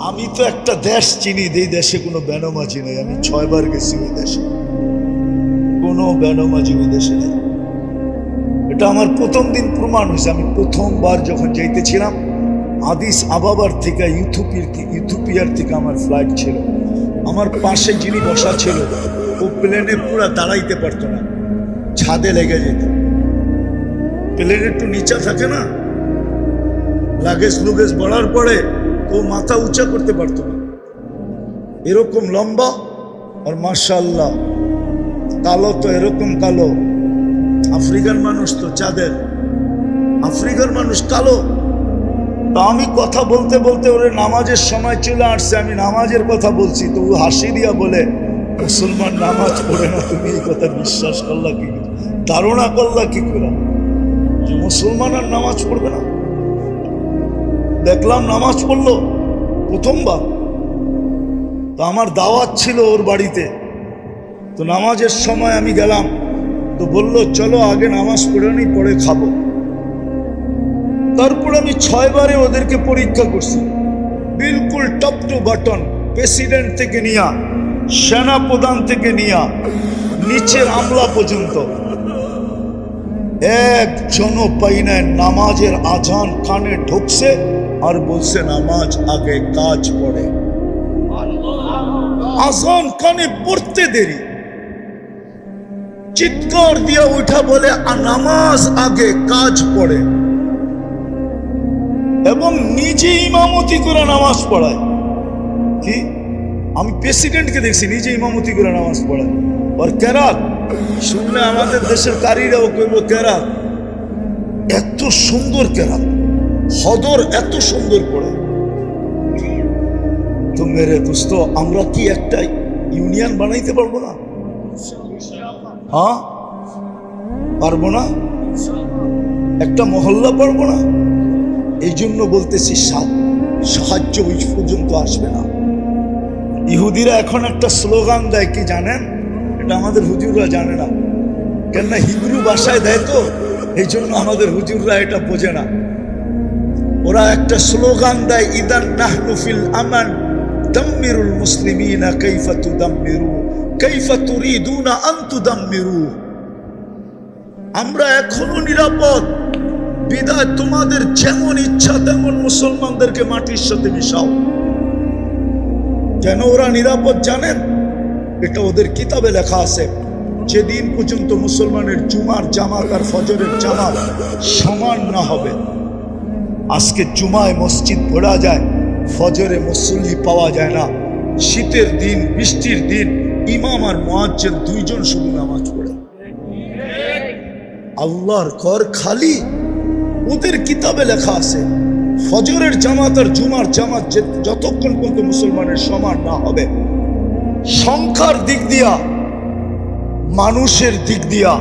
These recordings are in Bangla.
আমি তো একটা দেশ চিনি এই দেশে কোনো বেনমাজি নেই। আমি ছয়বার গেছি ওই দেশে। কোনো বেনমাজি ওই দেশে নেই। এটা আমার প্রথম দিন প্রমাণ হয়েছে। আমি প্রথমবার যখন যাইতেছিলাম, আদিস আবাবার থেকে ইউথোপিয়ার ইউথোপিয়ার থেকে আমার ফ্লাইট ছিল। আমার পাশে যিনি বসা ছিল, ও প্লেনে পুরো দাঁড়াইতে পারতো না। ছাদে লেগে যেত। প্লেন একটু নিচা থাকে না? লাগেজ লুগেজ বাড়ার পরে ও মাথা উঁচা করতে পারতো না। এরকম লম্বা আর মার্শাল্লাহ কালো তো এরকম কালো। আফ্রিকান মানুষ তো চাঁদের। আফ্রিকার মানুষ কালো। তা আমি কথা বলতে বলতে ওরে নামাজের সময় চলে আসছে, আমি নামাজের কথা বলছি, তো ও হাসি দিয়া বলে, মুসলমান নামাজ পড়ে না, তুমি এই কথা বিশ্বাস করলা কি? ধারণা করলা কি করে? যে মুসলমান আর নামাজ পড়বে না? দেখলাম নামাজ পড়ল প্রথমবার। তো আমার দাওয়াত ছিল ওর বাড়িতে। তো নামাজের সময় আমি গেলাম। তো বলল, চলো আগে নামাজ পড়ে নি, পরে খাব। তারপর আমি ছয়বারে ওদেরকে পরীক্ষা করছি। বিলকুল টপ টু বাটন, প্রেসিডেন্ট থেকে নিয়া সেনা প্রধান থেকে নিয়া, নিচের আমলা পর্যন্ত। একজনও পাই নাই, নামাজের আজান কানে ঢুকছে আর বলছে নামাজ আগে কাজ পড়ে। আজান কানে পড়তে দেরি। চিৎকার দিয়ে উঠা বলে "আ, নামাজ আগে কাজ পড়ে। এবং নিজে ইমামতি করে নামাজ পড়ায়। কি? আমি প্রেসিডেন্টকে দেখছি নিজে ইমামতি করে নামাজ পড়ায়। আর কেরাত? শুনলে আমাদের দেশের কারীরাও করব কেরাত এত সুন্দর কেরাত। হদর এত সুন্দর করে। তো মেরে দোস্ত, আমরা কি একটা ইউনিয়ন বানাইতে পারব না? হ্যাঁ? পারব না? একটা মহল্লা পারব না? এই জন্য বলতেছি সাহায্য ওই পর্যন্ত আসবে না। ইহুদিরা এখন একটা স্লোগান দেয়, কি জানেন? এটা আমাদের হুজুররা জানে না। কেননা হিব্রু ভাষায় দেয় তো, এই জন্য আমাদের হুজুররা এটা বোঝে না। ওরা একটা স্লোগান দেয়, ইদান নাহনু ফিল আমান, দাম্মিরুল মুসলিমিনা কাইফা তুদাম্মিরু, কাইফা তুরিদুনা আন তুদাম্মিরু। আমরা এখনও নিরাপদ। বিদায়, তোমাদের যেমন ইচ্ছা, তেমন মুসলমানদেরকে মাটির সাথে মিশাও। কেন ওরা নিরাপদ জানেন? এটা ওদের কিতাবে লেখা আছে। যেদিন পর্যন্ত মুসলমানের জুমার, জামাত আর ফজরের জামাত সমান না হবে। আজকে জুমায় মসজিদ ভরা যায়, ফজরে মুসল্লি পাওয়া যায় না। শীতের দিন, বৃষ্টির দিন, ইমাম আর মোয়াজ্জেন দুইজন শুধু নামাজ পড়ে। আল্লাহর ঘর খালি, ওদের কিতাবে লেখা আছে, ফজরের জামাত আর জুমার জামাত যতক্ষণ পর্যন্ত মুসলমানের সমান না হবে, সংখ্যার দিক দিয়া, মানুষের দিক দিয়া,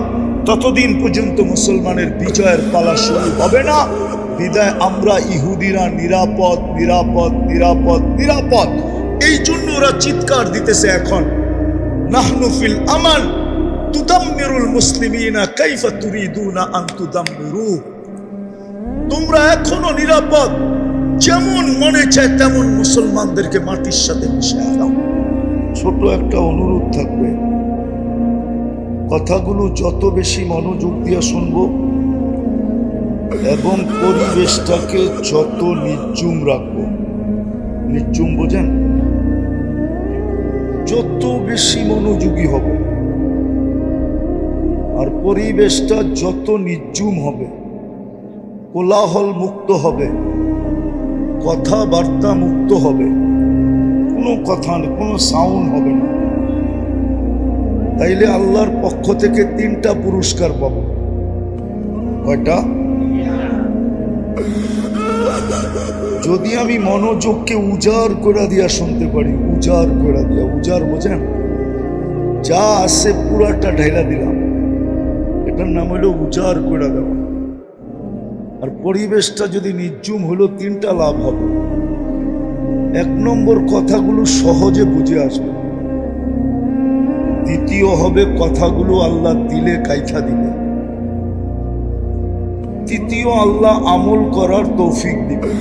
ততদিন পর্যন্ত মুসলমানের বিজয়ের পালা শুরু হবে না। বিদায় আমরা ইহুদিরা নিরাপদ নিরাপদ নিরাপদ নিরাপদ। এই জন্য ওরা চিৎকার দিতেছে এখন। নাহনুফিল আমান তুদাম্মিরুল মুসলিমিনা কাইফা তুরিদুনা আন তোমরা এখনও নিরাপদ, যেমন মনে চায় তেমন মুসলমানদেরকে মাটির সাথে মিশে দাও। ছোট একটা অনুরোধ থাকবে। কথাগুলো যত বেশি মনোযোগ দিয়ে শুনব এবং পরিবেশটাকে যত নির্জুম রাখব। নির্জুম বোঝেন? যত বেশি মনোযোগী হব, আর পরিবেশটা যত নির্জুম হবে কোলাহল মুক্ত হবে কথাবার্তা মুক্ত হবে, কোনো কথা নেই, কোনো সাউন্ড হবে না। তাইলে আল্লাহর পক্ষ থেকে তিনটা পুরস্কার পাবো। কয়টা? যদি আমি মনোযোগকে উজাড় করে দিয়া শুনতে পারি, উজাড় করে দিয়া, উজাড় বোঝেন? যা আছে পুরাটা ঢাইলা দিলাম। এটার নাম হলো উজাড় করে দেওয়া। আর পরিবেশটা যদি নির্জুম হলো, তিনটা লাভ হবে। এক নম্বর কথাগুলো সহজে বুঝে আসবে। দ্বিতীয় হবে কথাগুলো আল্লাহ দিলে কাইখা দিবে। তৃতীয় আল্লাহ আমল করার তৌফিক দিবে।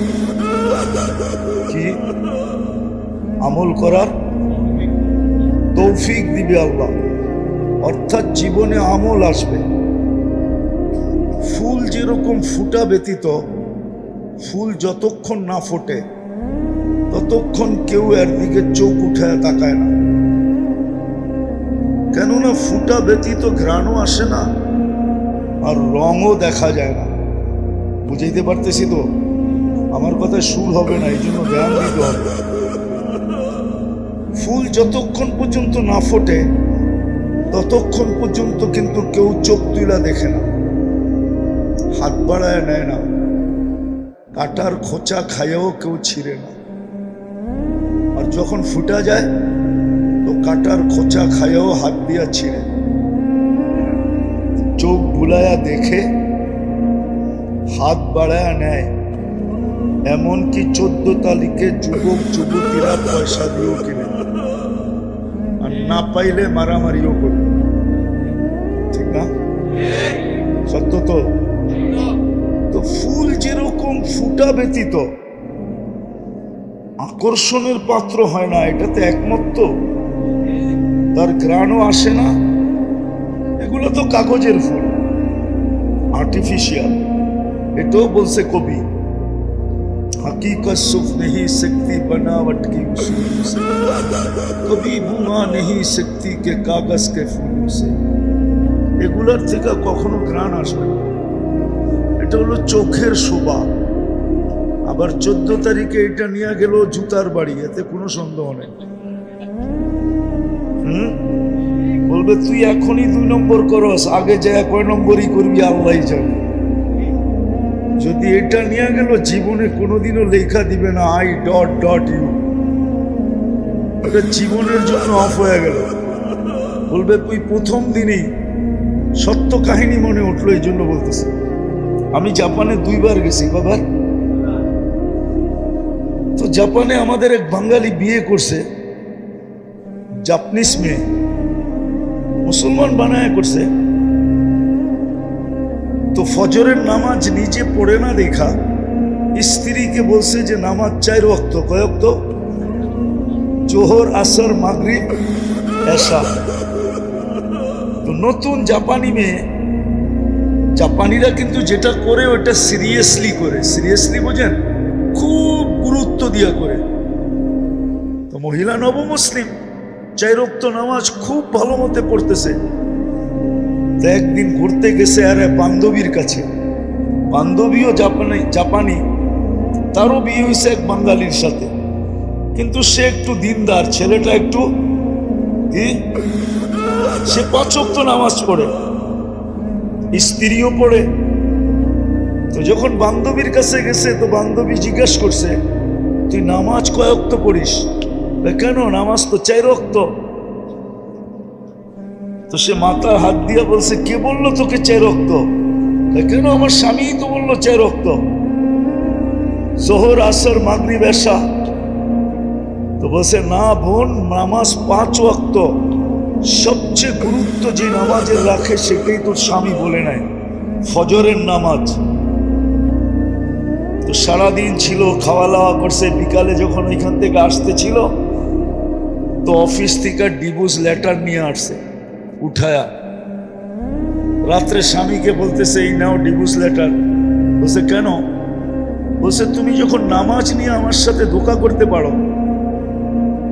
কি? আমল করার তৌফিক দিবে আল্লাহ। অর্থাৎ জীবনে আমল আসবে। ফুল যেরকম ফুটা ব্যতীত, ফুল যতক্ষণ না ফোটে, ততক্ষণ কেউ এর দিকে চোখ উঠায় তাকায় না। কেননা ফুটা ব্যতীত ঘ্রাণও আসে না, আর রঙও দেখা যায় না। বুঝাইতে পারতেছি তো। আমার কথা সুর হবে না, এই জন্য ধ্যান দিতে হবে। ফুল যতক্ষণ পর্যন্ত না ফোটে, ততক্ষণ পর্যন্ত কিন্তু কেউ চোখ তুলা দেখে না। হাত বাড়ায় নেয় না। কাটার খোঁচা খাইয়েও কেউ ছিঁড়ে না। আর যখন ফুটা যায়, তো কাটার খোঁচা খাইয়েও হাত দিয়া ছিঁড়ে। চোখ বুলায়া দেখে হাত বাড়ায় নেয়। এমনকি চোদ্দ তারিখে যুবক, যুবতীরা পয়সা দিয়েও কিনে আর না পাইলে মারামারিও করবে। ঠিক না? সত্য তো? তো ফুল যেরকম ফুটা ব্যতীত, আকর্ষণের পাত্র হয় না এটাতে একমত। তার গ্রাণও আসে না। এগুলো তো কাগজের ফুল আর্টিফিশিয়াল এটাও বলছে কবি हकीकत सुख नहीं सकती बनावट की उसूलों से कभी बुआ नहीं सकती के कागज के फूलों से এগুলার থেকে কখনো ঘ্রাণ আসবে না এটা হলো চোখের শোভা আবার চোদ্দ তারিখে এটা নিয়ে গেল জুতার বাড়ি এতে কোনো সন্দেহ নেই হুম বলবে তুই এখনই দুই নম্বর করস আগে যায় কয় নম্বরই করবি আল্লাহ জানে যদি এটা নিয়ে গেল, জীবনে কোনোদিনও লেখা দিবে না আই ডট ডট ইউ এটা জীবনের জন্য অফ হয়ে গেল। বলবে, তুই প্রথম দিনই সত্য কাহিনী মনে উঠল এই জন্য বলতেছে। আমি জাপানে দুইবার গেছি, বাবা। তো জাপানে আমাদের এক বাঙালি বিয়ে করছে জাপানিস মেয়ে। মুসলমান বানায় করছে। তো ফজরের নামাজ নিজে পড়ে না দেখা, স্ত্রীকে বলছে যে নামাজ চাই রক্ত, কয়ক তো? জোহর, আসর, মাগরিব এসা তো নতুন জাপানি মেয়ে, জাপানিরা কিন্তু যেটা করে ওটা সিরিয়াসলি করে। সিরিয়াসলি বোঝেন? খুব গুরুত্ব দিয়া করে। তো মহিলা নবমুসলিম, চাই রক্ত নামাজ খুব ভালো মতে পড়তেছে। তো একদিন ঘুরতে গেছে আরে বান্ধবীর কাছে। বান্ধবীও জাপানি জাপানি, তারও বিয়ে হয়েছে এক বাঙালির সাথে। কিন্তু সে একটু দিনদার, ছেলেটা একটু, কি? সে পাঁচক্ত নামাজ পড়ে, স্ত্রীও পড়ে। তো যখন বান্ধবীর কাছে গেছে, তো বান্ধবী জিজ্ঞেস করছে, তুই নামাজ কয়ক্ত পড়িস? কেন? নামাজ তো চাই রক্ত তো সে মাথার হাত দিয়া বলছে, কে বলল তোকে চাই রক্ত? কেন আমার স্বামী তো বলল চাই রক্ত? জোহর, আসর মাগরি বেশা তো বলছে, না বোন, নামাজ পাঁচ ওয়াক্ত। সবচেয়ে গুরুত্ব যে নামাজের রাখে সেটাই তোর স্বামী বলে নেয়, ফজরের নামাজ। তো সারাদিন ছিল খাওয়া দাওয়া করছে, বিকালে যখন ওইখান থেকে আসতে ছিল, তো অফিস থেকে ডিভোর্স লেটার নিয়ে আসছে উঠায়া। রাত্রে স্বামীকে বলতেছে, এই নাও ডিভোর্স লেটার বলছে, কেন? বলছে, তুমি যখন নামাজ নিয়ে আমার সাথে ধোকা করতে পারো,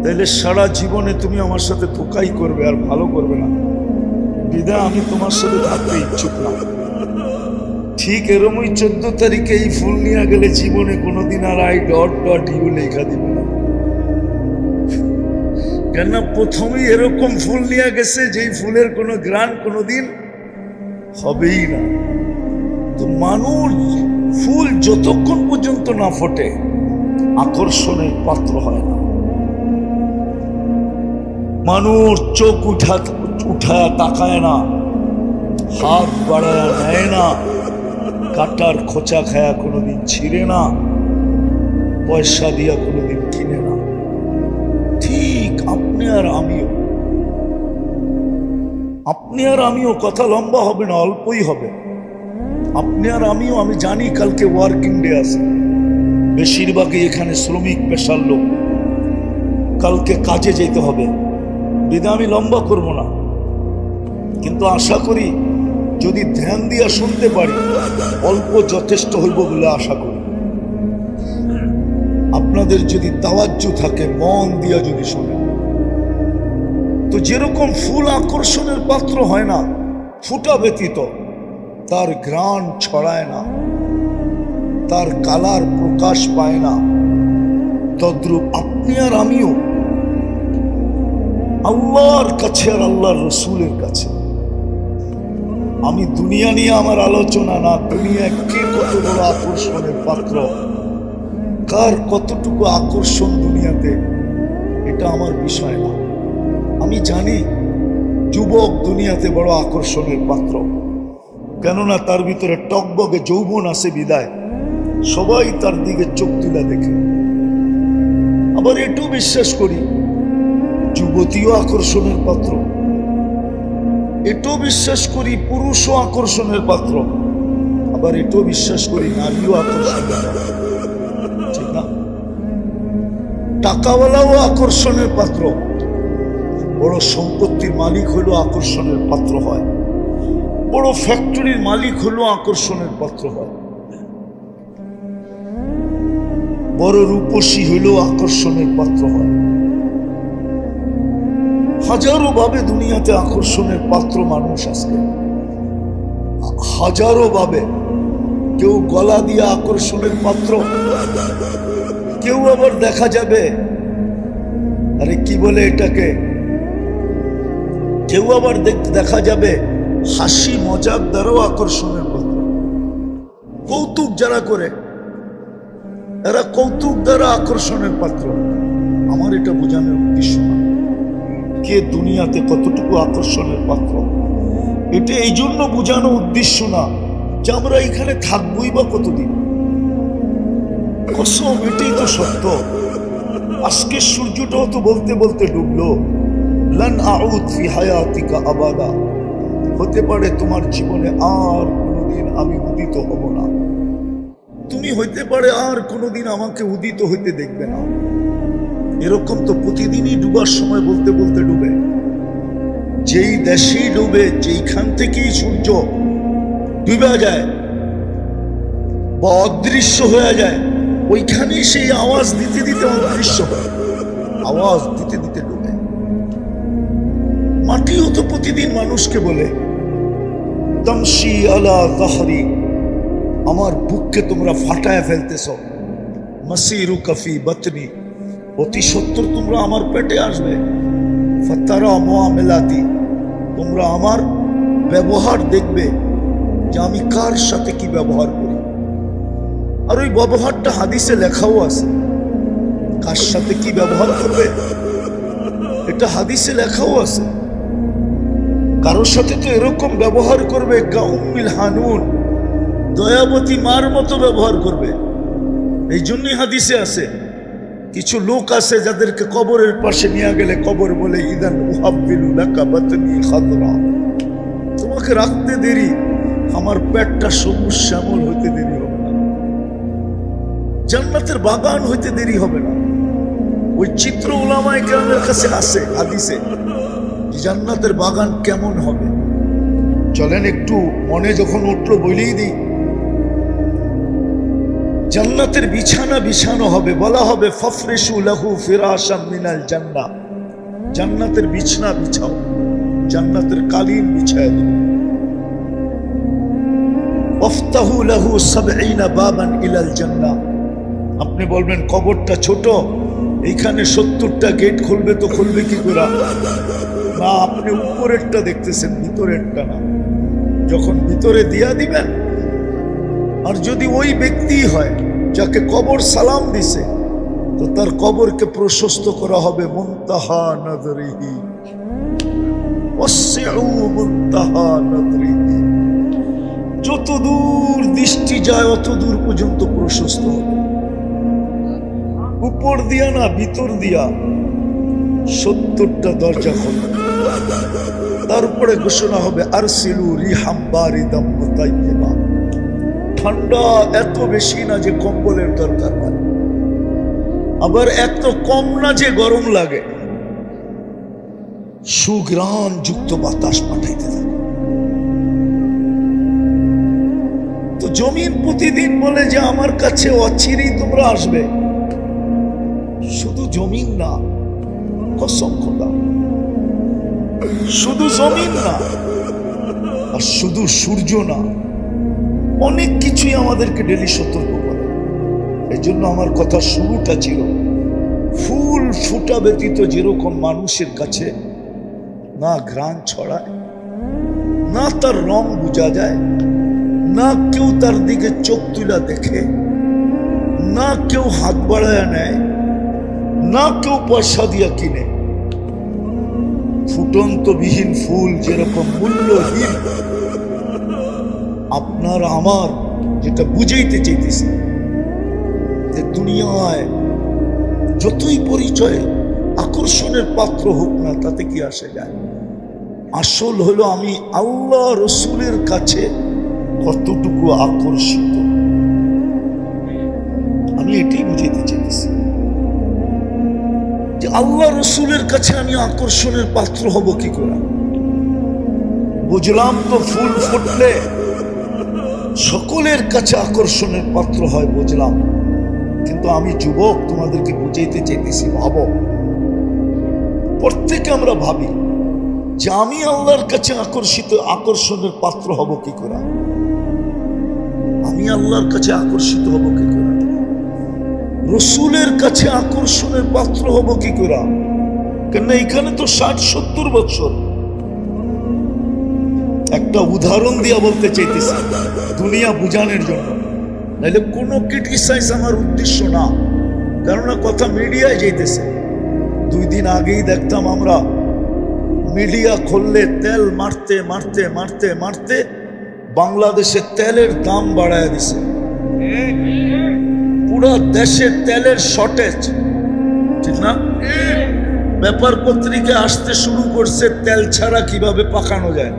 তাহলে সারা জীবনে তুমি আমার সাথে ধোকাই করবে আর ভালো করবে না। বিদা, আমি তোমার সাথে থাকতে ইচ্ছুক না। ঠিক এরমই চোদ্দ তারিখে এই ফুল নিয়ে গেলে জীবনে কোনোদিন আর আই ডট ডট ইউ লেখা দিবে না। কেননা প্রথমেই এরকম ফুল নিয়ে গেছে, যেই ফুলের কোনো গ্রান কোনোদিন হবেই না। তো মানুষ ফুল যতক্ষণ পর্যন্ত না ফোটে, আকর্ষণের পাত্র হয় না। মানুষ চোখ উঠা উঠায় তাকায় না, হাত বাড়ায় নেয় না, কাটার খোঁচা খায়া কোনোদিন ছিঁড়ে না, পয়সা দিয়া কিনে আপনি আর আমিও। আপনি আর আমিও কথা লম্বা হবে না, অল্পই হবে। আপনি আর আমিও, আমি জানি কালকে ওয়ার্কিং ডে আছে। বেশিরভাগই এখানে শ্রমিক পেশার লোক। কালকে কাজে যেতে হবে। বিধা আমি লম্বা করব না। কিন্তু আশা করি, যদি ধ্যান দিয়া শুনতে পারি, অল্প যথেষ্ট হইব বলে আশা করি। আপনাদের যদি তাওয়াজ্জু থাকে, মন দিয়া যদি শোনেন। তো যেরকম ফুল আকর্ষণের পাত্র হয় না, ফুটা ব্যতীত, তার ঘ্রাণ ছড়ায় না, তার কালার প্রকাশ পায় না। তদ্রুপ আপনি আর আমিও আল্লাহর কাছে আর আল্লাহর রসুলের কাছে। আমি দুনিয়া নিয়ে আমার আলোচনা না, দুনিয়া কে কত বড় আকর্ষণের পাত্র? কার কতটুকু আকর্ষণ দুনিয়াতে, এটা আমার বিষয় না। আমি জানি যুবক দুনিয়াতে বড় আকর্ষণের পাত্র। কেননা তার ভিতরে টকবগে যৌবন আছে বিদায়। সবাই তার দিকে চোখ তুলে দেখে। আবার এটাও বিশ্বাস করি, যুবতীও আকর্ষণের পাত্র। এটাও বিশ্বাস করি, পুরুষও আকর্ষণের পাত্র। আবার এটাও বিশ্বাস করি, নারীও আকর্ষণের টাকাওয়ালাও আকর্ষণের পাত্র। বড় সম্পত্তির মালিক হলো আকর্ষণের পাত্র হয়। বড় ফ্যাক্টরির মালিক হলো আকর্ষণের পাত্র হয়। বড় রূপসী হলেও আকর্ষণের পাত্র হয়। হাজারো ভাবে দুনিয়াতে আকর্ষণের পাত্র মানুষ আজকে। হাজারো ভাবে। কেউ গলা দিয়ে আকর্ষণের পাত্র। কেউ আবার দেখা যাবে। আরে কি বলে এটাকে? কেউ আবার দেখ- যাবে হাসি, মজাক দ্বারাও আকর্ষণের পাত্র কৌতুক যারা করে, এরা কৌতুক দ্বারা আকর্ষণের পাত্র। আমার এটা বোঝানোর উদ্দেশ্য না। কে দুনিয়াতে কতটুকু আকর্ষণের পাত্র? এটা এই জন্য বোঝানো উদ্দেশ্য না যে আমরা এখানে থাকবোই বা কতদিন। কসম, এটাই তো সত্য। আজকে সূর্যটাও তো বলতে বলতে ডুবলো। লান আউদ ফি হায়াতিকা আবাদা। হতে পারে তোমার জীবনে আর কোনোদিন আমি উদিত হব না। তুমি হইতে পারে আর কোনোদিন আমাকে উদিত হইতে দেখবে না। এরকম তো প্রতিদিনই ডুবার সময় বলতে বলতে ডুবে। যেই দেশেই ডুবে, যেইখান থেকেই সূর্য ডুবে যায়, বা অদৃশ্য হয়ে যায়, ওইখানেই সেই আওয়াজ দিতে দিতে অদৃশ্য হয়। আওয়াজ দিতে দিতে ডুবে। মাটিও তো প্রতিদিন মানুষকে বলে তমসি আলা তাহরি, আমার বুককে তোমরা ফাটায় ফেলতেছ। মাসিরু কফি বতনি, অতি সত্তর তোমরা আমার পেটে আসবে। ফতারা মোয়ামেলাতি তোমরা আমার ব্যবহার দেখবে যে আমি কার সাথে কি ব্যবহার করি। আর ওই ব্যবহারটা হাদিসে লেখাও আছে। কার সাথে কি ব্যবহার করবে? এটা হাদিসে লেখাও আছে। কারোর সাথে তো এরকম ব্যবহার করবে গাউমিল হানুন। দয়াবতী মার মতো ব্যবহার করবে। এই জন্যই হাদিসে আছে, কিছু লোক আছে যাদেরকে কবরের পাশে নিয়ে গেলে কবর বলে, ইদান তোমাকে রাখতে দেরি, আমার পেটটা সবুজ শ্যামল হইতে দেরি হবে না। জান্নাতের বাগান হইতে দেরি হবে না। ওই চিত্র ওলামায় কেরামের কাছে আছে, হাদিসে। জান্নাতের বাগান কেমন হবে? চলেন একটু মনে যখন উঠল বলেই দিই। জান্নাতের বিছানা বিছানো হবে, বলা হবে, ফফরেশু লাহু ফিরাশাম মিনাল জান্না। জান্নাতের বিছানা বিছাও, জান্নাতের কালীন বিছায় দেবে ওফতাহু লাহু সাবঈনা বাবান ইলাল জান্নাহ আপনি বলবেন, কবরটা ছোট, এইখানে সত্তরটা গেট খুলবে তো খুলবে কি করে? না, আপনি উপরেরটা দেখতেছেন, ভিতরেরটা না। যখন ভিতরে দিয়া দিবেন, আর যদি ওই ব্যক্তি হয়, যাকে কবর সালাম দিছে, তো তার কবরকে প্রশস্ত করা হবে মুনতাহা নদরিহি। যত দূর দৃষ্টি যায়, অত দূর পর্যন্ত প্রশস্ত উপর দিয়া না, ভিতর দিয়া সত্তরটা দরজা খোলা। তারপরে ঘোষণা হবে আর সিলু রিহাম বারিদাম মুতাইয়্যিবা ঠান্ডা এত বেশি না যে কম্বলের দরকার হয় আবার এত কম না যে গরম লাগে। সুগ্রাণ যুক্ত বাতাস পাঠাইতে থাকে। তো জমিন প্রতিদিন বলে যে, আমার কাছে অচিরেই তোমরা আসবে। শুধু জমিন না, কসম খোদা। শুধু জমিন না, আর শুধু সূর্য না, অনেক কিছুই আমাদেরকে ডেলি সতর্ক করে। এই জন্য আমার কথা শুরুটা ছিল, ফুল ফুটা ব্যতীত যেরকম মানুষের কাছে না ঘ্রাণ ছড়ায়, না তার রং বোঝা যায়, না কেউ তার দিকে চোখ তুলা দেখে, না কেউ হাত বাড়ায় নেয়, না কেউ পয়সা দিয়া কিনে। ফুটন্তবিহীন ফুল যেরকম মূল্যহীন। আপনার আমার যেটা বুঝাইতে চাইতেছি, যে দুনিয়ায় যতই পরিচয় আকর্ষণের পাত্র হোক না, তাতে কি আসে যায়? আসল হলো আমি আল্লাহ রসুলের কাছে কতটুকু আকর্ষিত। আল্লাহ রসুলের কাছে আমি আকর্ষণের পাত্র হব কি করে? বুঝলাম তো ফুল ফুটলে সকলের কাছে আকর্ষণের পাত্র হয়, বুঝলাম। কিন্তু আমি যুবক, তোমাদেরকে বুঝাইতে চাইতেছি, ভাবো। প্রত্যেকে আমরা ভাবি যে আমি আল্লাহর কাছে আকর্ষিত, আকর্ষণের পাত্র হব কি করে? আমি আল্লাহর কাছে আকর্ষিত হব কি করে? রসুলের কাছে আকর্ষণের পাত্র হব কি করে? কেন এখানে তো ষাট, সত্তর বছর। একটা উদাহরণ দিয়া বলতে চাইতেছি, দুনিয়া বুঝানোর জন্য। নাহলে কোনো ক্রিটিসাইজ আমার উদ্দেশ্য না। কেননা কথা মিডিয়ায় যাইতেছে। দুই দিন আগেই দেখতাম আমরা মিডিয়া খুললে তেল মারতে মারতে মারতে মারতে বাংলাদেশে তেলের দাম বাড়ায় দিছে। পুরো দেশে তেলের শর্টেজ ঠিক না? ব্যাপার পত্রিকা আসতে শুরু করছে তেল ছাড়া কীভাবে পাকানো যায়?